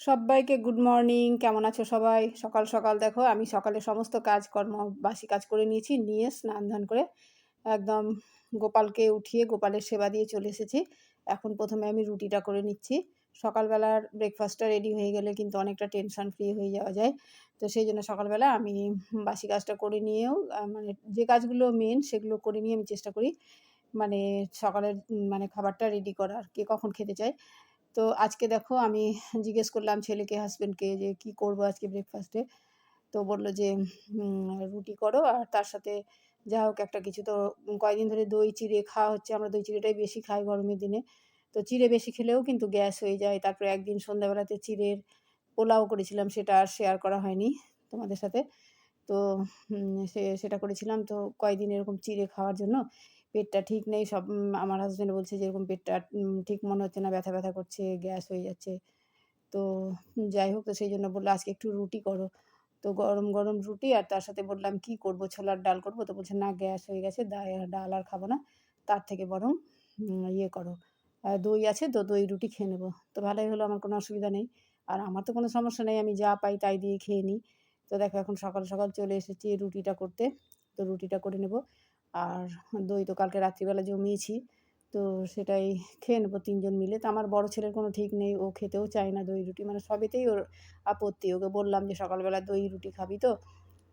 সবাইকে good morning কেমন আছো সবাই? সকাল সকাল দেখো, আমি সকালে সমস্ত কাজকর্ম, বাসি কাজ করে নিয়েছি, নিয়ে স্নান ধান করে একদম গোপালকে উঠিয়ে গোপালের সেবা দিয়ে চলে এসেছি। এখন প্রথমে আমি রুটিটা করে নিচ্ছি। সকালবেলার ব্রেকফাস্টটা রেডি হয়ে গেলে কিন্তু অনেকটা টেনশন ফ্রি হয়ে যাওয়া যায়। তো সেই জন্য সকালবেলা আমি বাসি কাজটা করে নিয়েও মানে যে কাজগুলো মেন সেগুলো করে নিয়ে আমি চেষ্টা করি মানে সকালের মানে খাবারটা রেডি করার, কে কখন খেতে চায়। তো আজকে দেখো আমি জিজ্ঞেস করলাম ছেলেকে হাজব্যান্ডকে যে কি করব আজকে ব্রেকফাস্টে তো বলল যে রুটি করো আর তার সাথে যা হোক একটা কিছু। তো কয়েকদিন ধরে দই চিড়ে খাওয়া হচ্ছে, আমরা দই চিড়েটাই বেশি খাই গরমের দিনে। তো চিড়ে বেশি খেলেও কিন্তু গ্যাস হয়ে যায়। তারপরে একদিন সন্ধ্যাবেলাতে চিড়ের পোলাও করেছিলাম, সেটা আর শেয়ার করা হয়নি তোমাদের সাথে। তো সে, সেটা করেছিলাম। তো কয়েকদিন এরকম চিড়ে খাওয়ার জন্য পেটটা ঠিক নেই, সব আমার হাজব্যান্ড বলছে যেরকম পেটটা ঠিক মনে হচ্ছে না, ব্যথা ব্যথা করছে, গ্যাস হয়ে যাচ্ছে। তো যাই হোক, তো সেই জন্য বলল, আজকে একটু রুটি করো। তো গরম গরম রুটি আর তার সাথে বললাম, কি করব? ছোলার ডাল করব? তো বলছে, না, গ্যাস হয়ে গেছে ডাল আর খাব না, তার থেকে বরং ইয়ে করো। দই আছে, তো দই, রুটি খেয়ে নেব। তো ভালোই হলো, আমার কোনো অসুবিধা নেই। আর আমার তো কোনো সমস্যা নেই, আমি যা পাই তাই দিয়ে খেয়ে নিই। তো দেখো, এখন সকাল সকাল চলে এসেছি রুটিটা করতে। তো রুটিটা করে নেব। আর দই তো কালকে রাত্রিবেলা জমিয়েছি। তো সেটাই খেয়ে নেব তিনজন মিলে। তো আমার বড় ছেলের কোনো ঠিক নেই, ও খেতেও চায় না দই রুটি। মানে সবেতেই ওর আপত্তি। ওকে বললাম যে, সকালবেলা দই রুটি খাবি তো?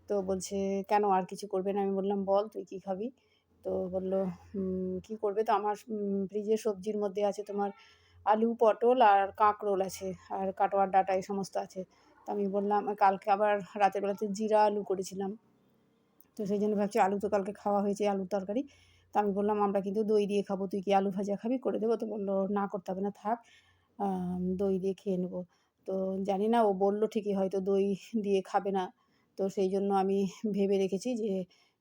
তো বলছে, কেন আর কিছু করবে না? আমি বললাম, বল, তুই কী খাবি? তো বলল কি করবে? তো আমার ফ্রিজে সবজির মধ্যে আছে তোমার আলু, পটল আর কাঁকরোল আছে, আর কাটোয়ার ডাটা এই সমস্ত আছে। তো আমি বললাম, কালকে আবার রাতের বেলাতে জিরা আলু করেছিলাম। তো সেই জন্য ভাবছি আলু তো কালকে খাওয়া হয়েছে, আলুর তরকারি। তো আমি বললাম, আমরা কিন্তু দই দিয়ে খাব, তুই কি আলু ভাজা খাবি? করে দেবো। তো বলল, না, করতে হবে না, থাক দই দিয়ে খেয়ে নেব। তো জানি না, ও বলল ঠিকই, হয়তো দই দিয়ে খাবে না। তো সেই জন্য আমি ভেবে রেখেছি যে,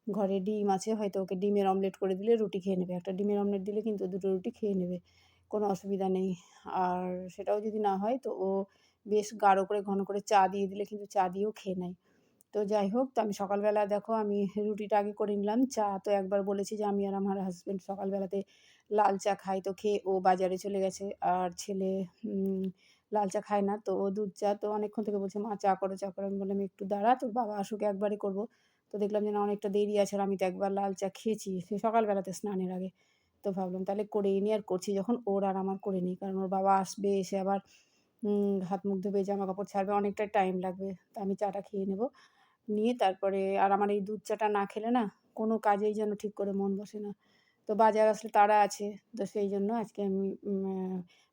ঘরে ডিম আছে, হয়তো ওকে ডিমের অমলেট করে দিলে রুটি খেয়ে নেবে। একটা ডিমের অমলেট দিলে কিন্তু দুটো রুটি খেয়ে নেবে, কোনো অসুবিধা নেই। আর সেটাও যদি না হয়, তো ও বেশ গাঢ় করে, ঘন করে চা দিয়ে দিলে কিন্তু চা দিয়েও খেয়ে নেয়। তো যাই হোক, তো আমি সকালবেলা দেখো আমি রুটিটা আগে করে নিলাম। চা তো একবার বলেছি যে আমি আর আমার হাজব্যান্ড সকালবেলাতে লাল চা খাই। তো খেয়ে ও বাজারে চলে গেছে। আর ছেলে লাল চা খায় না। তো ও দুধ চা তো অনেকক্ষণ থেকে বলছে, মা, চা করো চা করো। আমি বললাম, একটু দাঁড়া, তোর বাবা আসুক একবারই করব। তো দেখলাম যে না, অনেকটা দেরি আছে আর আমি তো একবার লাল চা খেয়েছি সে সকালবেলাতে স্নানের আগে। তো ভাবলাম, তাহলে করেই নিই আর করছি যখন ওর আর আমার করে নিই। কারণ ওর বাবা আসবে, এসে আবার হাত মুখ ধুবে, জামা কাপড় ছাড়বে, অনেকটা টাইম লাগবে। তো আমি চাটা খেয়ে নেব। নিয়ে তারপরে আর আমার এই দুধ চাটা না খেলে না কোনো কাজেই যেন ঠিক করে মন বসে না। তো বাজার আসলে তারা আছে, তো সেই জন্য আজকে আমি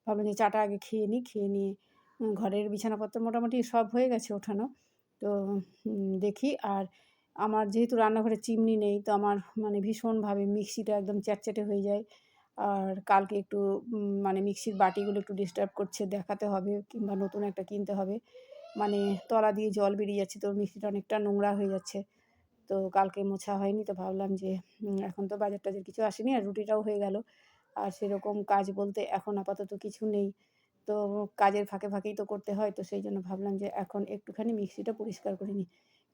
ভাবলাম যে চাটা আগে খেয়ে নিই, খেয়ে নিয়ে ঘরের বিছানাপত্র মোটামুটি সব হয়ে গেছে ওঠানো। তো দেখি আর আমার যেহেতু রান্নাঘরে চিমনি নেই, তো আমার মানে ভীষণভাবে মিক্সিটা একদম চ্যাটচ্যাটে হয়ে যায়। আর কালকে একটু মানে মিক্সির বাটিগুলো একটু ডিস্টার্ব করছে, দেখাতে হবে কিংবা নতুন একটা কিনতে হবে। মানে তলা দিয়ে জল বেরিয়ে যাচ্ছে, তো মিক্সিটা অনেকটা নোংরা হয়ে যাচ্ছে। তো কালকে মোছা হয়নি, তো ভাবলাম যে এখন তো বাজার টাজার কিছু আসেনি, আর রুটিটাও হয়ে গেল। আর সেরকম কাজ বলতে এখন আপাতত কিছু নেই। তো কাজের ফাঁকে ফাঁকেই তো করতে হয়, তো সেই জন্য ভাবলাম যে এখন একটুখানি মিক্সিটা পরিষ্কার করে নিই।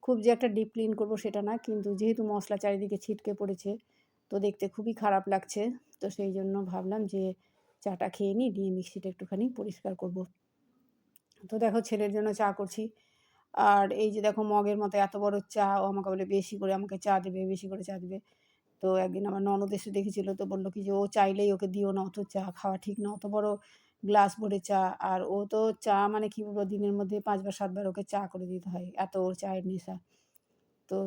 খুব যে একটা ডিপ ক্লিন করব সেটা না, কিন্তু যেহেতু মশলা চারিদিকে ছিটকে পড়েছে, তো দেখতে খুবই খারাপ লাগছে। তো সেই জন্য ভাবলাম যে চাটা খেয়ে নিই, নিয়ে মিক্সিটা একটুখানি পরিষ্কার করব। তো দেখো ছেলের জন্য চা করছি। আর এই যে দেখো মগের মতো এত বড় চা, ও আমাকে বলে বেশি করে আমাকে চা দেবে, বেশি করে চা দেবে। তো একদিন আমার ননদ এসে দেখেছিল তো বলল কি যে ও চাইলেই ওকে দিও না, অত চা খাওয়া ঠিক না, অত বড় গ্লাস ভরে চা। আর ও তো চা মানে কী বলব, দিনের মধ্যে পাঁচবার, সাতবার ওকে চা করে দিতে হয়, এত ওর চায়ের নেশা। তো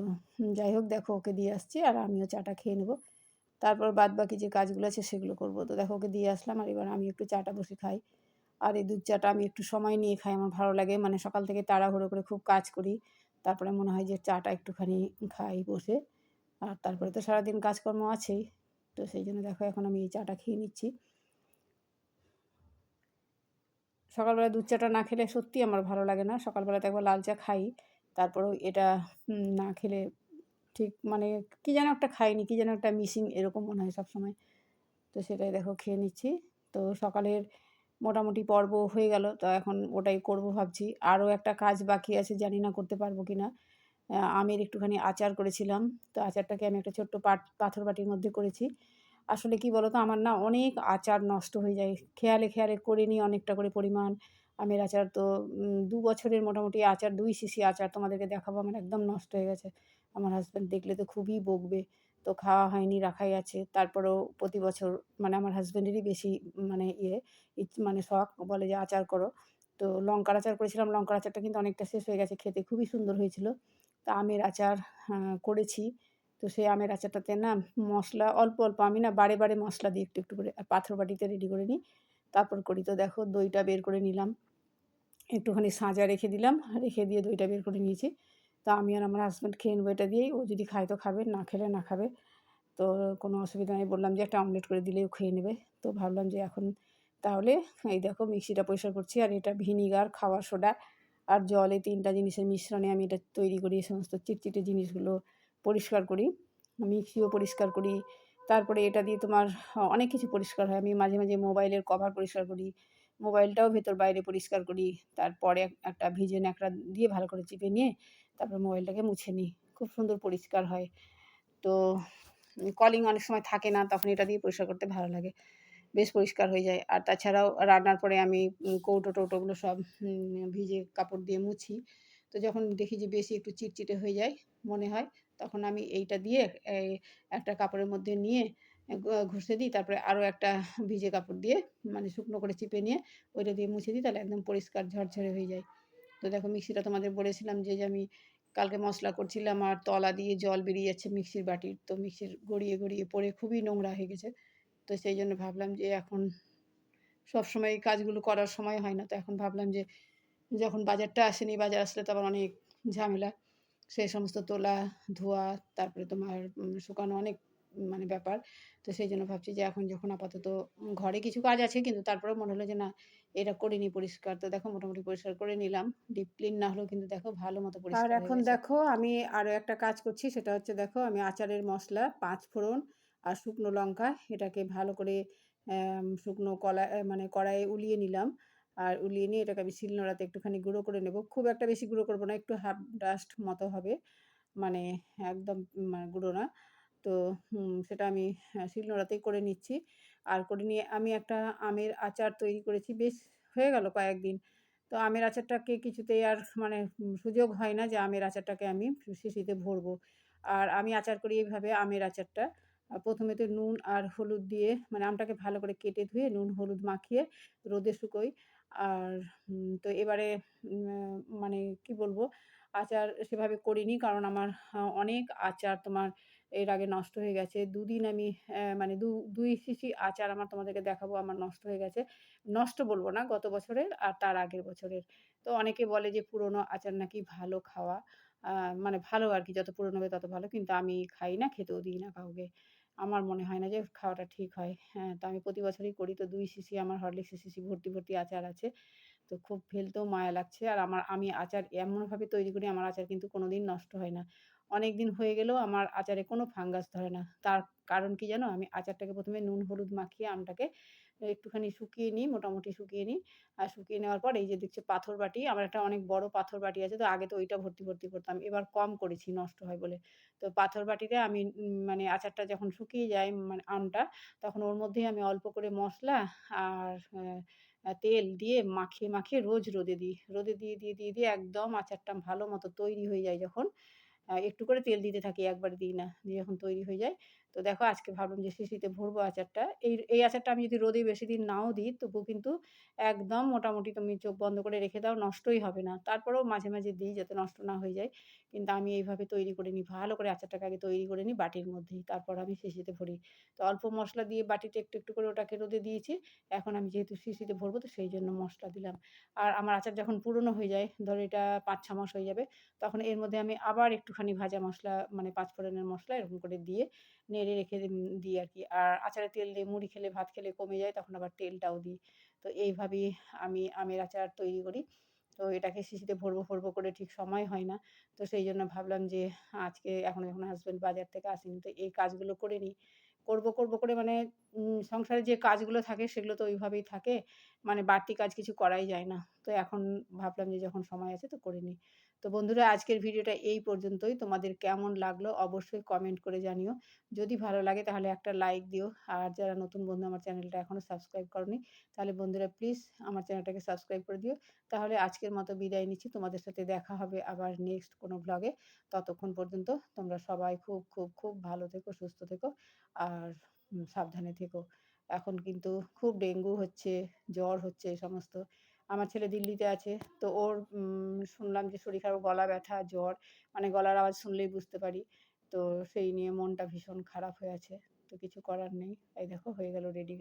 যাই হোক দেখো ওকে দিয়ে আসছি আর আমিও চাটা খেয়ে নেব। তারপর বাদ বাকি যে কাজগুলো আছে সেগুলো করব। তো দেখো ওকে দিয়ে আসলাম আর এবার আমি একটু চাটা বসে খাই। আর এই দুধ চাটা আমি একটু সময় নিয়ে খাই, আমার ভালো লাগে। মানে সকাল থেকে তাড়াহুড়ো করে খুব কাজ করি। তারপরে মনে হয় যে চাটা একটুখানি খাই বসে। আর তারপরে তো সারাদিন কাজকর্ম আছেই। তো সেই জন্য দেখো এখন আমি এই চাটা খেয়ে নিচ্ছি। সকালবেলা দুধ চাটা না খেলে সত্যি আমার ভালো লাগে না। সকালবেলাতে একবার লাল চা খাই। তারপরেও এটা না খেলে ঠিক মানে কী যেন একটা খাইনি, কী যেন একটা মিসিং এরকম মনে হয় সবসময়। তো সেটাই দেখো খেয়ে নিচ্ছি। তো সকালের মোটামুটি পর্ব হয়ে গেল। তো এখন ওটাই করব ভাবছি। আরও একটা কাজ বাকি আছে, জানি না করতে পারব কি না আমের একটুখানি আচার করেছিলাম। তো আচারটাকে আমি একটা ছোট্ট পাট, পাথর বাটির মধ্যে করেছি। আসলে কি বলতো, আমার না অনেক আচার নষ্ট হয়ে যায়। খেয়ালে খেয়ালে করে নিই অনেকটা করে পরিমাণ। আমের আচার তো দু বছরের মোটামুটি আচার, দুই শিশি আচার তোমাদেরকে দেখাবো, আমার একদম নষ্ট হয়ে গেছে। আমার হাজব্যান্ড দেখলে তো খুবই বকবে। তো খাওয়া হয়নি, রাখাই আছে। তারপরেও প্রতি বছর মানে আমার হাজব্যান্ডেরই বেশি মানে ইয়ে মানে শখ বলে যে আচার করো। তো লঙ্কার আচার করেছিলাম, লঙ্কার আচারটা কিন্তু অনেকটা শেষ হয়ে গেছে, খেতে খুবই সুন্দর হয়েছিল। তা আমের আচার করেছি। তো সেই আমের আচারটাতে না মশলা, অল্প অল্প, আমি না বারে বারে মশলা দিই একটু একটু করে আর পাথর বাটিতে রেডি করে নিই। তারপর করি তো দেখো, দইটা বের করে নিলাম। একটুখানি সাজা রেখে দিলাম, রেখে দিয়ে দইটা বের করে নিয়েছি। তা আমি আর আমার হাজব্যান্ড খেয়ে নেব এটা দিয়েই। ও যদি খায় তো খাবে, না খেলে না খাবে। তো কোনো অসুবিধা নেই। বললাম যে একটা অমলেট করে দিলেও খেয়ে নেবে। তো ভাবলাম যে এখন তাহলে এই দেখো মিক্সিটা পরিষ্কার করছি। আর এটা ভিনিগার খাওয়ার সোডা আর জল তিনটা জিনিসের মিশ্রণে আমি এটা তৈরি করি। এই সমস্ত চিটচিটে জিনিসগুলো পরিষ্কার করি। মিক্সিও পরিষ্কার করি। তারপরে এটা দিয়ে তোমার অনেক কিছু পরিষ্কার হয়। আমি মাঝে মাঝে মোবাইলের কভার পরিষ্কার করি। মোবাইলটাও ভেতর বাইরে পরিষ্কার করি। তারপরে একটা ভিজে ন্যাকড়া দিয়ে ভালো করে চিপে নিয়ে তারপর মোবাইলটাকে মুছে নিই। খুব সুন্দর পরিষ্কার হয়। তো কলিং অনেক সময় থাকে না, তখন এটা দিয়ে পরিষ্কার করতে ভালো লাগে। বেশ পরিষ্কার হয়ে যায়। আর তাছাড়াও রান্নার পরে আমি কৌটো টৌটোগুলো সব ভিজে কাপড় দিয়ে মুছি। তো যখন দেখি যে বেশি একটু চিটচিটে হয়ে যায় মনে হয়, তখন আমি এইটা দিয়ে একটা কাপড়ের মধ্যে নিয়ে ঘষে দিই। তারপরে আরও একটা ভিজে কাপড় দিয়ে মানে শুকনো করে চিপে নিয়ে, ওইটা দিয়ে মুছে দিই, তাহলে একদম পরিষ্কার ঝরঝরে হয়ে যায়। তো দেখো মিক্সিটা তোমাদের বলেছিলাম যে আমি কালকে মশলা করছিলাম আর তলা দিয়ে জল বেরিয়ে যাচ্ছে মিক্সির বাটির। তো মিক্সির গড়িয়ে গড়িয়ে পড়ে খুবই নোংরা হয়ে গেছে। তো সেই জন্য ভাবলাম যে এখন সব সময় এই কাজগুলো করার সময় হয় না। তো এখন ভাবলাম যে যখন বাজারটা আসেনি, বাজার আসলে তো আবার অনেক ঝামেলা। সেই সমস্ত তোলা, ধোয়া, তারপরে তোমার শুকানো অনেক মানে ব্যাপার। তো সেই জন্য ভাবছি যে এখন যখন আপাতত ঘরে কিছু কাজ আছে কিন্তু তারপরেও মনে হলো যে না এটা করে নি পরিষ্কার। তো দেখো মোটামুটি পরিষ্কার করে নিলাম। ডিপ ক্লিন না হলেও কিন্তু দেখো ভালো মতো পরিষ্কার আর এখন দেখো আমি আরও একটা কাজ করছি সেটা হচ্ছে দেখো আমি আচারের মশলা পাঁচ ফোড়ন আর শুকনো লঙ্কা এটাকে ভালো করে শুকনো কলা মানে কড়াইয়ে উলিয়ে নিলাম। আর উলিয়ে নিয়ে এটাকে আমি শিলনোড়াতে একটুখানি গুঁড়ো করে নেব। খুব একটা বেশি গুঁড়ো করব না একটু হাফ ডাস্ট মতো হবে। মানে একদম মানে গুঁড়ো না। তো সেটা আমি শিলনোড়াতেই করে নিচ্ছি। আর করে নিয়ে আমি একটা আমের আচার তৈরি করেছি, বেশ হয়ে গেল কয়েকদিন। তো আমের আচারটাকে কিছুতেই আর মানে সুযোগ হয় না যে আমের আচারটাকে আমি শিশিতে ভরবো। আর আমি আচার করি এইভাবে আমের আচারটা। প্রথমে তো নুন আর হলুদ দিয়ে মানে আমটাকে ভালো করে কেটে ধুয়ে নুন, হলুদ মাখিয়ে রোদে শুকোই। আর তো এবারে মানে কি বলব আচার সেভাবে করিনি। কারণ আমার অনেক আচার তোমার এর আগে নষ্ট হয়ে গেছে। দুদিন আমি মানে দু, দুই শিশি আচার আমার তোমাদেরকে দেখাবো, আমার নষ্ট হয়ে গেছে। নষ্ট বলব না, গত বছরের আর তার আগের বছরের। তো অনেকে বলে যে পুরনো আচার নাকি ভালো খাওয়া মানে ভালো আর কি, যত পুরনো হবে তত ভালো। কিন্তু আমি খাই না, খেতেও দিই না কাউকে। আমার মনে হয় না যে খাওয়াটা ঠিক হয়। হ্যাঁ তো আমি প্রতি বছরই করি। তো দুই শিশি আমার হরলিক্সের শিশি ভর্তি ভর্তি আচার আছে। তো খুব ফেলতেও মায়া লাগছে। আর আমার, আমি আচার এমনভাবে তৈরি করি, আমার আচার কিন্তু কোনো দিন নষ্ট হয় না। অনেক দিন হয়ে গেলেও আমার আচারে কোনো ফাঙ্গাস ধরে না। তার কারণ কি জানো? আমি আচারটাকে প্রথমে নুন, হলুদ মাখিয়ে আমটাকে একটুখানি শুকিয়ে নিই, মোটামুটি শুকিয়ে নিই। আর শুকিয়ে নেওয়ার পর এই যে দেখছি পাথর বাটি, আমার একটা অনেক বড় পাথর বাটি আছে। তো আগে তো ওইটা ভর্তি ভর্তি করতাম। এবার কম করেছি, নষ্ট হয় বলে। তো পাথর বাটিতে আমি মানে আচারটা যখন শুকিয়ে যায় মানে আমটা, তখন ওর মধ্যেই আমি অল্প করে মশলা আর তেল দিয়ে মাখিয়ে মাখিয়ে রোজ রোদে দিই। রোদে দিয়ে দিয়ে দিয়ে দিয়ে একদম আচারটা ভালো মতো তৈরি হয়ে যায় যখন। একটু করে তেল দিতে থাকি, একবার দিই না, দিয়ে যখন তৈরি হয়ে যায় তো দেখো আজকে ভাবলাম যে শিশিতে ভরবো আচারটা। এই এই আচারটা আমি যদি রোদে বেশি দিন নাও দিই তবু কিন্তু একদম মোটামুটি তুমি চোখ বন্ধ করে রেখে দাও, নষ্টই হবে না। তারপরেও মাঝে মাঝে দিই যাতে নষ্ট না হয়ে যায়। কিন্তু আমি এইভাবে তৈরি করে নিই, ভালো করে আচারটাকে আগে তৈরি করে নিই বাটির মধ্যেই, তারপর আমি শিশিতে ভরি। তো অল্প মশলা দিয়ে বাটিতে একটু একটু করে ওটাকে রোদে দিয়েছি, এখন আমি যেহেতু শিশিতে ভরবো, তো সেই জন্য মশলা দিলাম। আর আমার আচার যখন পুরনো হয়ে যায়, ধরো এটা পাঁচ, ছ মাস হয়ে যাবে, তখন এর মধ্যে আমি আবার একটুখানি ভাজা মশলা মানে পাঁচ ফোড়নের মশলা এরকম করে দিয়ে নেড়ে রেখে দিই আর কি। আর আচারে তেল দিয়ে মুড়ি খেলে, ভাত খেলে কমে যায়, তখন আবার তেলটাও দিই। তো এইভাবেই আমি আমের আচার তৈরি করি। তো এটাকে শিশিতে ভরবো ভরবো করে ঠিক সময় হয় না। তো সেই জন্য ভাবলাম যে আজকে এখন এখন হাজব্যান্ড বাজার থেকে আসেনি। তো এই কাজগুলো করে নিই। করব করব করে মানে সংসারে যে কাজগুলো থাকে সেগুলো তো ওইভাবেই থাকে। মানে বাড়তি কাজ কিছু করাই যায় না। তো এখন ভাবলাম যে যখন সময় আছে তো করে নিই। তো বন্ধুরা, আজকের ভিডিওটা এই পর্যন্তই। তোমাদের কেমন লাগল অবশ্যই কমেন্ট করে জানিও। যদি ভালো লাগে তাহলে একটা লাইক দিও। আর যারা নতুন বন্ধু আমার চ্যানেলটা এখনও সাবস্ক্রাইব করনি, তাহলে বন্ধুরা প্লিজ আমার চ্যানেলটাকে সাবস্ক্রাইব করে দিও। তাহলে আজকের মতো বিদায় নিচ্ছি। তোমাদের সাথে দেখা হবে আবার নেক্সট কোনো ব্লগে ততক্ষণ পর্যন্ত তোমরা সবাই খুব খুব খুব ভালো থেকো, সুস্থ থেকো। আর সাবধানে থেকো। এখন কিন্তু খুব ডেঙ্গু হচ্ছে, জ্বর হচ্ছে সমস্ত। আমার ছেলে দিল্লিতে আছে, তো ওর শুনলাম যে শরীর খারাপ, গলা ব্যথা, জ্বর মানে গলার আওয়াজ শুনলেই বুঝতে পারি। তো সেই নিয়ে মনটা ভীষণ খারাপ হয়ে আছে, তো কিছু করার নেই। এই দেখো হয়ে গেল রেডি